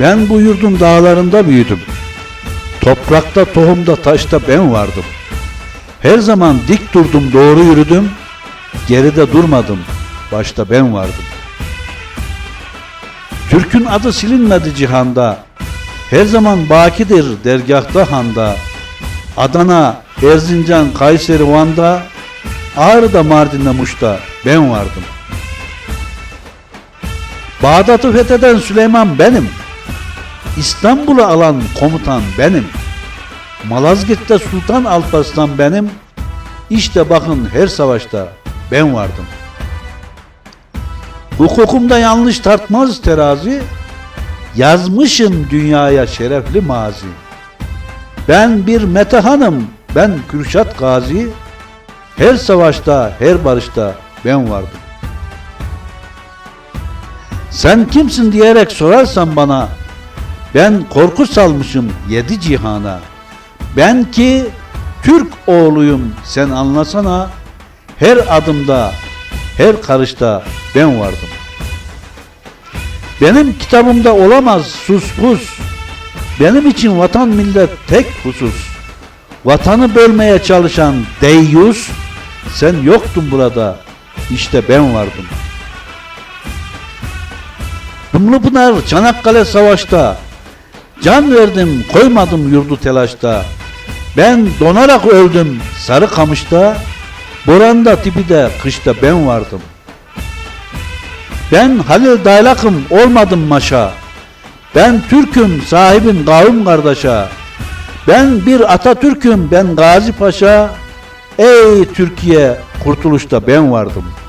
Ben bu yurdun dağlarında büyüdüm. Toprakta, tohumda, taşta ben vardım. Her zaman dik durdum, doğru yürüdüm. Geride durmadım, başta ben vardım. Türk'ün adı silinmedi cihanda. Her zaman bakidir dergahta handa. Adana, Erzincan, Kayseri, Van'da, Ağrı'da, Mardin'de, Muş'ta ben vardım. Bağdat'ı fetheden Süleyman benim. İstanbul'u alan komutan benim. Malazgirt'te Sultan Alparslan benim. İşte bakın her savaşta ben vardım. Hukukumda yanlış tartmaz terazi. Yazmışım dünyaya şerefli mazi. Ben bir Metehan'ım, ben Kürşat Gazi. Her savaşta, her barışta ben vardım. Sen kimsin diyerek sorarsan bana, ben korku salmışım yedi cihana. Ben ki Türk oğluyum sen anlasana, her adımda, her karışta ben vardım. Benim kitabımda olamaz sus pus. Benim için vatan millet tek husus. Vatanı bölmeye çalışan deyyus, sen yoktun burada, işte ben vardım. Dumlupınar Çanakkale Savaş'ta, can verdim koymadım yurdu telaşta. Ben donarak öldüm Sarıkamış'ta, Boran'da Tipi'de kışta ben vardım. Ben Halil Daylak'ım olmadım maşa. Ben Türk'üm sahibim kavim kardeşa. Ben bir Atatürk'üm ben Gazi Paşa. Ey Türkiye kurtuluşta ben vardım.''